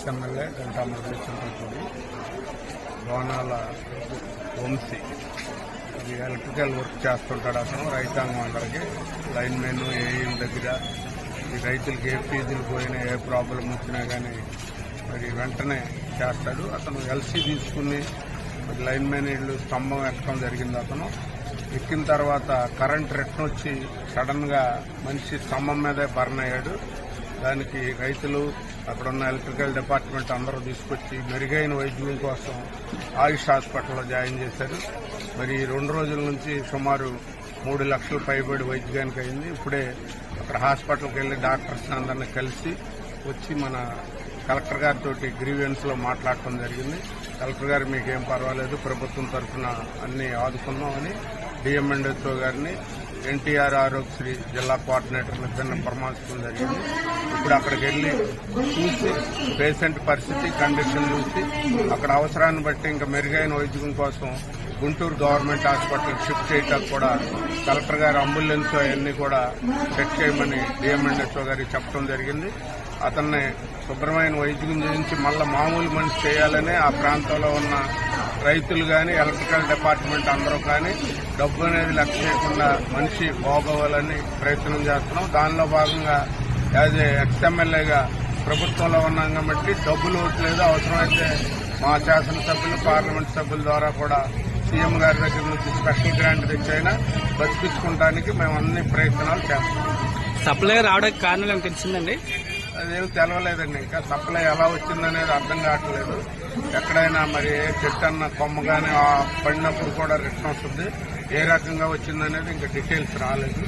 Ex-MLA Ganta మురళీచంద్రపూడి బోనాల వంశీ. అది electrical work చేస్తుంటాడు అతను రైతాంగం అందరికి. లైన్ మెన్ ఏఈల దగ్గర. ఈ రైతులకి ఏ ఫీజులు పోయినా ఏ ప్రాబ్లం వచ్చినా కానీ మరి వెంటనే చేస్తాడు. అతను ఎల్సీ తీసుకుని మరి లైన్ మెన్ ఇళ్ళు స్తంభం ఎక్కడం జరిగింది అతను. ఎక్కిన తర్వాత కరెంట్ రిటర్న్ వచ్చి సడన్గా మనిషి స్తంభం మీదే బర్న్ అయ్యాడు. దానికి రైతులు అక్కడున్న ఎలక్ట్రికల్ డిపార్ట్మెంట్ అందరూ తీసుకొచ్చి మెరుగైన వైద్యం కోసం ఆయుష్ హాస్పిటల్లో జాయిన్ చేశారు. మరి రెండు రోజుల నుంచి సుమారు మూడు లక్షల పైబడి వైద్యానికి అయింది. ఇప్పుడే అక్కడ హాస్పిటల్కి వెళ్ళి డాక్టర్స్ అందరిని కలిసి వచ్చి మన కలెక్టర్ గారితో గ్రీవెన్స్లో మాట్లాడటం జరిగింది. కలెక్టర్ గారు మీకేం పర్వాలేదు ప్రభుత్వం తరఫున అన్ని ఆదుకుందామని డిఎంఎండ్ఓ గారిని ఎన్టీఆర్ ఆరోగ్యశ్రీ జిల్లా కోఆర్డినేటర్ల చిన్న పరామర్శించడం జరిగింది. ఇప్పుడు అక్కడికి వెళ్ళి చూసి పేషెంట్ పరిస్థితి కండిషన్ చూసి అక్కడ అవసరాన్ని బట్టి ఇంకా మెరుగైన వైద్యం కోసం గుంటూరు గవర్నమెంట్ హాస్పిటల్ షిఫ్ట్ చేయడానికి కూడా కలెక్టర్ గారు అంబులెన్స్ అవన్నీ కూడా చెక్ చేయమని డిఎంఎన్ఎస్ఓ గారికి చెప్పడం జరిగింది. అతన్ని శుభ్రమైన వైద్యం చేయించి మళ్ళా మామూలు మనిషి చేయాలని ఆ ప్రాంతంలో ఉన్న రైతులు కానీ ఎలక్ట్రికల్ డిపార్ట్మెంట్ అందరూ కానీ డబ్బు అనేది లెక్క చేయకుండా మనిషి బాగోవాలని ప్రయత్నం చేస్తున్నాం. దానిలో భాగంగా యాజ్ ఏ ఎక్స్ఎమ్మెల్యేగా ప్రభుత్వంలో ఉన్నాం కాబట్టి డబ్బులు లేదు అవసరమైతే మా శాసనసభ్యులు పార్లమెంట్ సభ్యుల ద్వారా కూడా సీఎం గారి దగ్గర నుంచి స్పెషల్ గ్రాంట్ తెచ్చైనా బతికించుకోవడానికి మేము అన్ని ప్రయత్నాలు చేస్తాం సప్లై రావడానికి కారణం తెలిసిందండి? అదేం తెలవలేదండి. ఇంకా సప్లై ఎలా వచ్చిందనేది అర్థం కావట్లేదు. ఎక్కడైనా మరి ఏ చెట్టు అన్న కొమ్మగానే పడినప్పుడు కూడా రిటర్న్ వస్తుంది. ఏ రకంగా వచ్చిందనేది ఇంకా డీటెయిల్స్ రాలేదు.